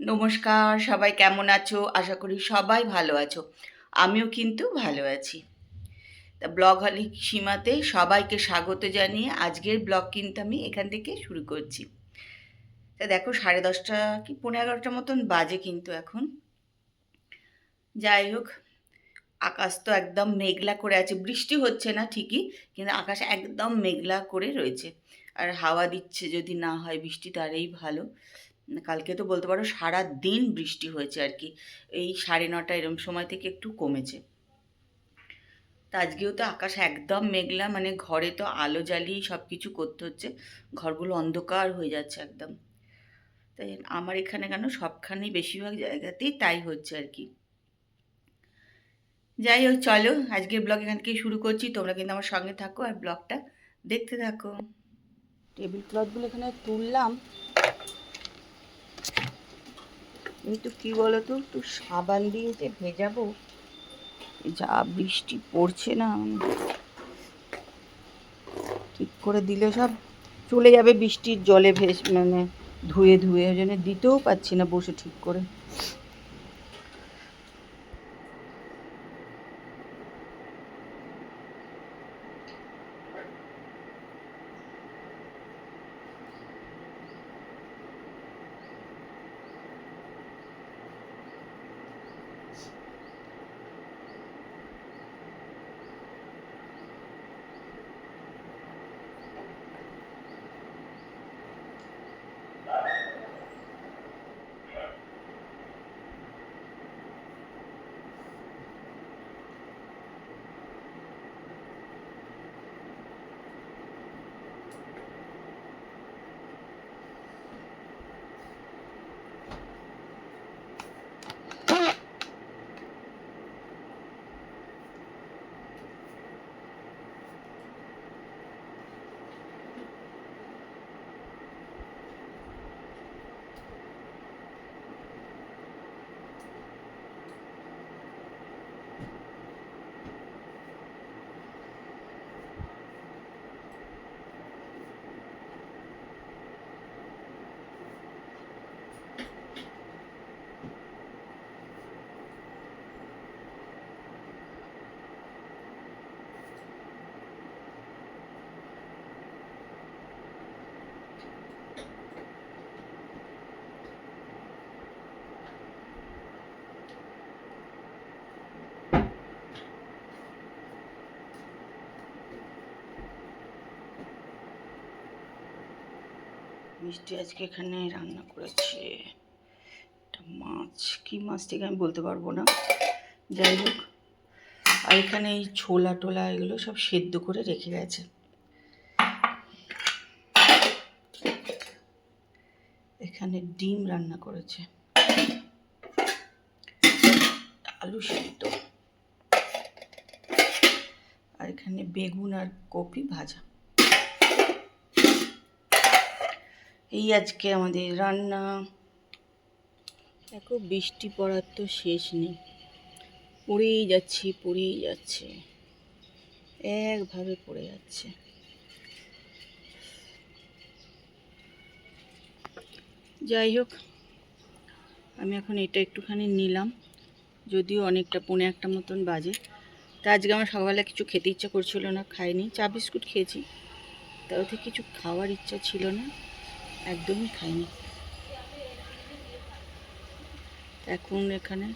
নমস্কার, সবাই কেমন আছো? আশা করি সবাই ভালো আছো। আমিও কিন্তু ভালো আছি। তা ব্লগ হলি সীমাতে সবাইকে স্বাগত জানিয়ে আজকের ব্লগ কিন্তু আমি এখান থেকে শুরু করছি। তা দেখো, সাড়ে দশটা কি পনেরো এগারোটার মতন বাজে কিন্তু এখন। যাই হোক আকাশ তো একদম মেঘলা করে আছে, বৃষ্টি হচ্ছে না ঠিকই, কিন্তু আকাশ একদম মেঘলা করে রয়েছে। আর হাওয়া দিচ্ছে যদি না হয়, বৃষ্টি তারেই ভালো। কালকে তো বলতে পারো সারা দিন বৃষ্টি হয়েছে আর কি, এই সাড়ে নটা এরম সময় থেকে একটু কমেছে। তা আজকেও তো আকাশ একদম মেঘলা মানে ঘরে তো আলো জ্বালিয়ে সব কিছু করতে হচ্ছে, ঘরগুলো অন্ধকার হয়ে যাচ্ছে একদম। তাই আমার এখানে কেন সবখানেই বেশিরভাগ জায়গাতেই তাই হচ্ছে আর কি। যাই হোক, চলো আজকের ব্লগ এখান থেকে শুরু করছি। তোমরা কিন্তু আমার সঙ্গে থাকো আর ব্লগটা দেখতে থাকো। টেবিল ক্লথগুলো এখানে তুললাম। কিন্তু কি বলো তো একটু সাবান দিয়ে যে ভেজাবো যা বৃষ্টি পড়ছে না। ঠিক করে দিলে সব চলে যাবে বৃষ্টির জলে ভেস মানে ধুয়ে ধুয়ে, ওই জন্য দিতেও পাচ্ছি না বসে ঠিক করে। মিষ্টি আজকে এখানে রান্না করেছে। একটা মাছ। কি মাছ ঠিক আমি বলতে পারব না। যাই হোক। আর এখানে এই ছোলা টোলা এগুলো সব সেদ্ধ করে রেখে গেছে। এখানে ডিম রান্না করেছে। আলু সেদ্ধ। আর এখানে বেগুন আর কপি ভাজা। এই আজকে আমাদের রান্না। দেখো, বৃষ্টি পড়ার তো শেষ নেই। পড়েই যাচ্ছি, পড়েই যাচ্ছে। একভাবে পড়ে যাচ্ছে। যাই হোক, আমি এখন এটা একটুখানি নিলাম। যদিও অনেকটা, পৌনে একটা মতন বাজে। তা আজকে আমার সকালে কিছু খেতে ইচ্ছা করছিল না, খাইনি। চা বিস্কুট খেয়েছি। তাতে কিছু খাওয়ার ইচ্ছা ছিল না। একদমই খাইনি। এখন এখানে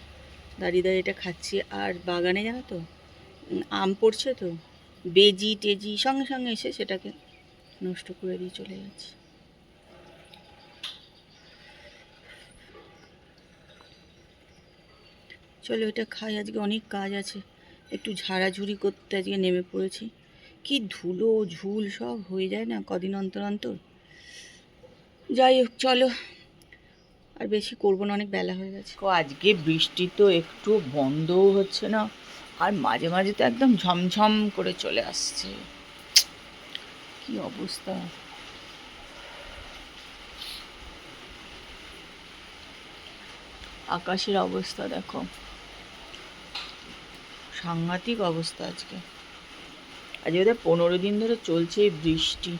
দাঁড়িয়ে দাঁড়িয়ে এটা খাচ্ছি। আর বাগানে জানো তো আম পড়ছে তো, বেজি টেজি সঙ্গে সঙ্গে এসে সেটাকে নষ্ট করে দিয়ে চলে যাচ্ছে। চলো এটা খাই, আজকে অনেক কাজ আছে। একটু ঝাড়াঝুড়ি করতে আজকে নেমে পড়েছি। কি ধুলো, ঝুল সব হয়ে যায় না কদিন অন্তর অন্তর? যাই হোক, চলো। আর বেশি করব না, অনেক বেলা হয়ে গেছে। আজকে বৃষ্টি তো একটু বন্ধও হচ্ছে না, আর মাঝে মাঝে তো একদম ঝমঝম করে চলে আসছে। কি অবস্থা? আকাশের অবস্থা দেখো। সাংঘাতিক অবস্থা আজকে। আজ ওদের পনেরো দিন ধরে চলছে এই বৃষ্টি।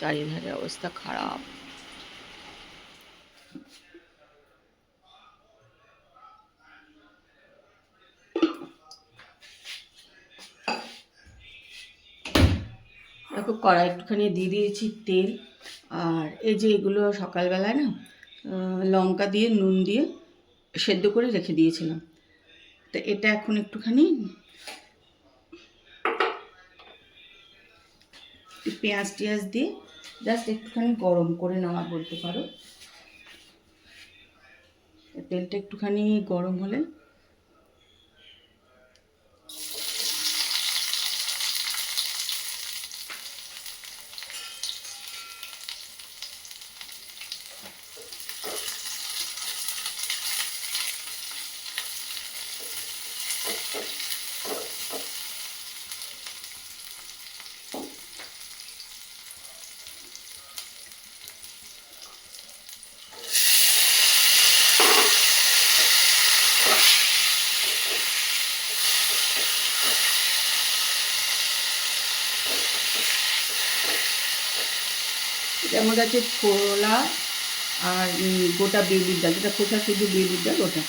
চারিধারে অবস্থা খারাপ। দেখো, কড়াই একটুখানি দিয়ে দিয়েছি তেল। আর এই যে এগুলো সকালবেলায় না লঙ্কা দিয়ে, নুন দিয়ে সেদ্ধ করে রেখে দিয়েছিলাম। তো এটা এখন একটুখানি পেঁয়াজ টিয়াজ দিয়ে জাস্ট একটুখানি গরম করে নেওয়া বলতে পারো। তেলটা একটুখানি গরম হলে এটার মধ্যে আছে ছোলা আর গোটা বেলির ডাল। যেটা খোসা শুধু বেলির ডাল, ওটা।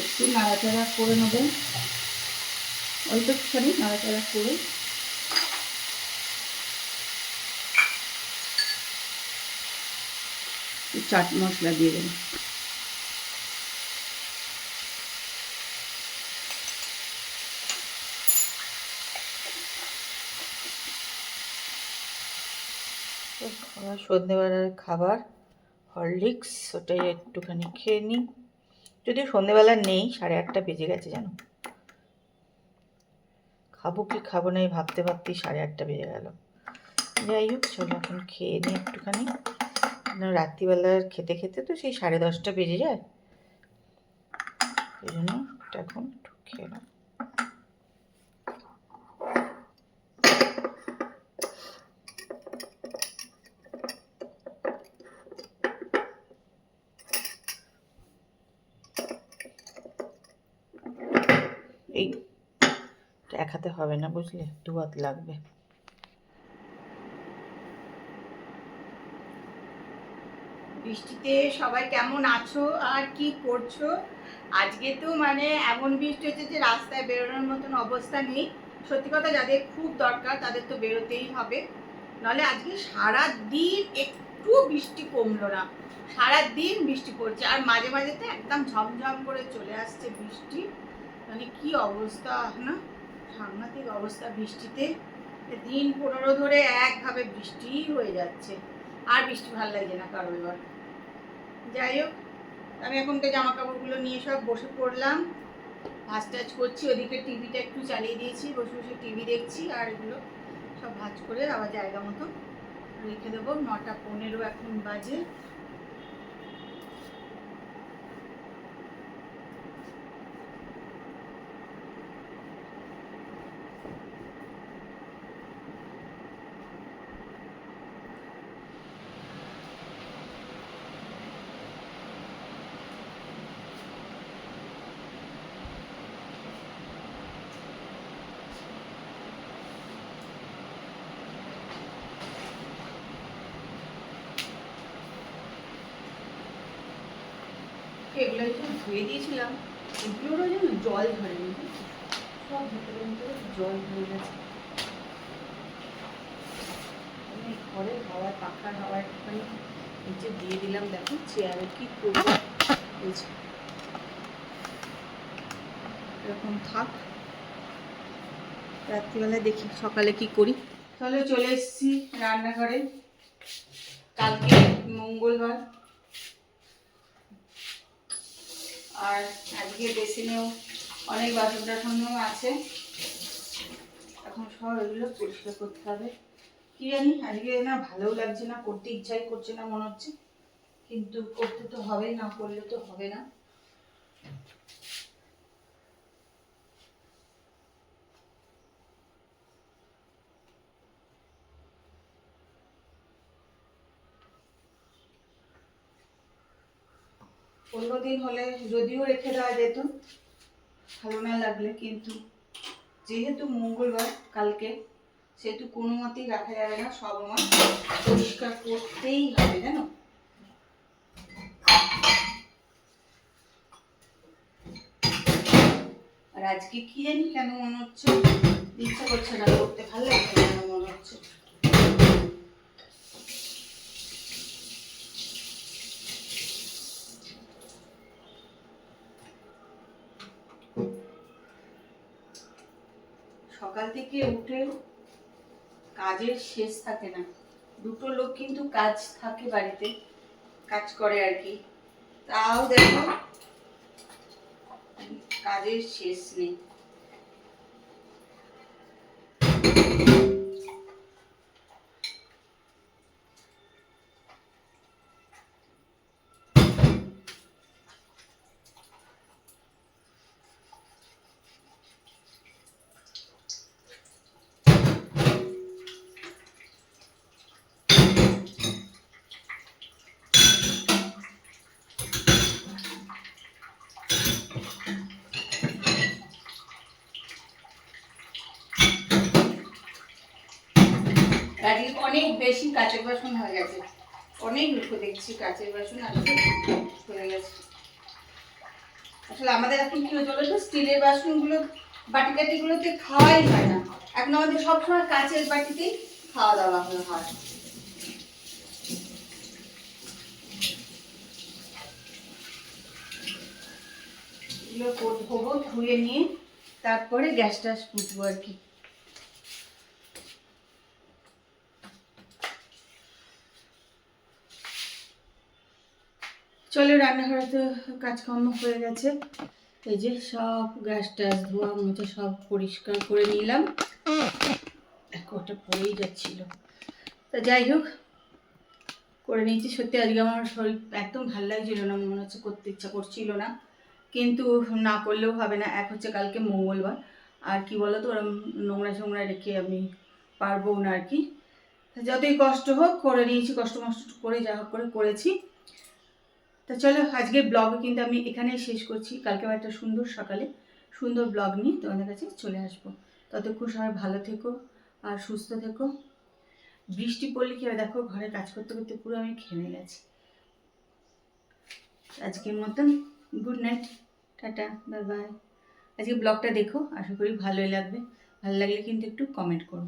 একটু নাড়াচাড়া করে নেব। অল্প একটুখানি নাড়াচাড়া করে। চাট মশলা দিয়ে দেবো। খাবার সন্ধ্যেবেলার খাবার, হরলিক্স, ওটাই একটুখানি খেয়ে নিই। যদিও সন্ধ্যেবেলা নেই, সাড়ে আটটা বেজে গেছে, জানো। খাব কি খাব না ভাবতে ভাবতেই সাড়ে আটটা বেজে গেল। যাই হোক, চলো এখন খেয়ে নিই একটুখানি। রাত্রিবেলার খেতে খেতে তো সেই সাড়ে দশটা বেজে যায়। এই জন্য এখন একটু খেয়ে নাও এই হাতে হবে না, বুঝলে? দু হাত লাগবে। বৃষ্টিতে সবাই কেমন আছো আর কি করছ? আজকে তো মানে এমন বৃষ্টি হচ্ছে যে রাস্তায় বেরোনোর মতন অবস্থা নেই। সত্যি কথা, যাদের খুব দরকার তাদের তো বেরোতেই হবে। নাহলে আজকে সারা দিন একটু বৃষ্টি কমলো না। সারা দিন বৃষ্টি পড়ছে আর মাঝে মাঝে তো একদম ঝমঝম করে চলে আসছে বৃষ্টি। মানে কি অবস্থা, না? সাংঘাতিক অবস্থা বৃষ্টিতে। দিন পনেরো ধরে একভাবে বৃষ্টিই হয়ে যাচ্ছে। আর বৃষ্টি ভালো লাগছে না কারও এবার। যাই হোক, আমি এখন তো জামা কাপড়গুলো নিয়ে সব বসে পড়লাম। ভাজ টাজ করছি, ওদিকে টিভিটা একটু চালিয়ে দিয়েছি, বসে বসে টিভি দেখছি, আর এগুলো সব ভাজ করে আবার জায়গা মতো রেখে দেবো। নটা পনেরো এখন বাজে। এগুলো একটু ধুয়ে দিয়েছিলাম এগুলোরও যেন জল ধরেনি সব ভিতরে ভিতরে জল ধরে গেছে। ঘরে হাওয়ায় পাখার হাওয়া একটুখানি নিচে দিয়ে দিলাম, দেখো চেয়ারে কি করব। এরকম থাক। রাত্রিবেলা দেখি সকালে কি করি। তাহলে চলে এসেছি রান্নাঘরে। কালকে মঙ্গলবার। আর আজকে বেসিনেও অনেক বাসন টাসনও আছে। এখন সব এগুলো পরিষ্কার করতে হবে। কি জানি, আজকে না ভালোও লাগছে না, করতে ইচ্ছাই করছে না মনে হচ্ছে। কিন্তু করতে তো হবে না করলে তো হবে না। অন্যদিন হলে যদিও রেখে দেওয়া যেত, ভালো না লাগলে কিন্তু। যেহেতু মঙ্গলবার, কালকে, সেহেতু কোনো মতেই রাখা যাবে না, সব আমার পরিষ্কার করতেই হবে, জানো? আর আজকে কি জানি কেন মনে হচ্ছে? ইচ্ছা করছে না করতে, ভালো লাগছে কেন মনে হচ্ছে সকাল থেকে উঠে কাজের শেষ থাকে না। দুটো লোক কিন্তু কাজ থাকে বাড়িতে, কাজ করে আর কি। তাও দেখো, কাজের শেষ নেই। আজকে অনেক বেশি কাঁচের বাসন হয়ে গেছে। অনেক দুঃখ দেখছি, কাঁচের বাসন হয়ে গেছে। আসলে আমাদের এখন কি হচ্ছে বলো তো স্টিলের বাসনগুলো বাটি টাটিগুলোতে খাওয়াই হয় না। এখন আমাদের সবসময় কাঁচের বাটিতেই খাওয়া দাওয়া হয় এগুলো ধুয়ে নিয়ে তারপরে গ্যাস পুষবো আর কি। চলো, রান্নাঘরে তো কাজকর্ম হয়ে গেছে। এই যে সব গ্যাস ট্যাস, ধোয়া, মুছে সব পরিষ্কার করে নিলাম। ওটা পড়েই যাচ্ছিল। তা যাই হোক, করে নিয়েছি। সত্যি, আজকে আমার শরীর একদম ভালো লাগছিল না, মনে হচ্ছে করতে ইচ্ছা করছিল না। কিন্তু না করলেও হবে না। এক হচ্ছে কালকে মঙ্গলবার। আর কি বলো তো ওরম নোংরা ছোংরা রেখে আমি পারব না আর কি। যতই কষ্ট হোক, করে নিয়েছি, কষ্ট মষ্ট করে যা হোক করে করেছি। তা চলো, আজকের ব্লগ কিন্তু আমি এখানেই শেষ করছি। কালকে আবার একটা সুন্দর সকালে সুন্দর ব্লগ নিয়ে তোমাদের কাছে চলে আসব। ততক্ষণ সবাই ভালো থেকো আর সুস্থ থেকো। বৃষ্টি পড়লে কি হয় দেখো, ঘরে কাজ করতে করতে পুরো আমি ঘেমে গেছি। আজকের মতন good night tata bye bye আজকে ব্লগটা দেখো, আশা করি ভালোই লাগবে। ভালো লাগলে কিন্তু একটু কমেন্ট করো।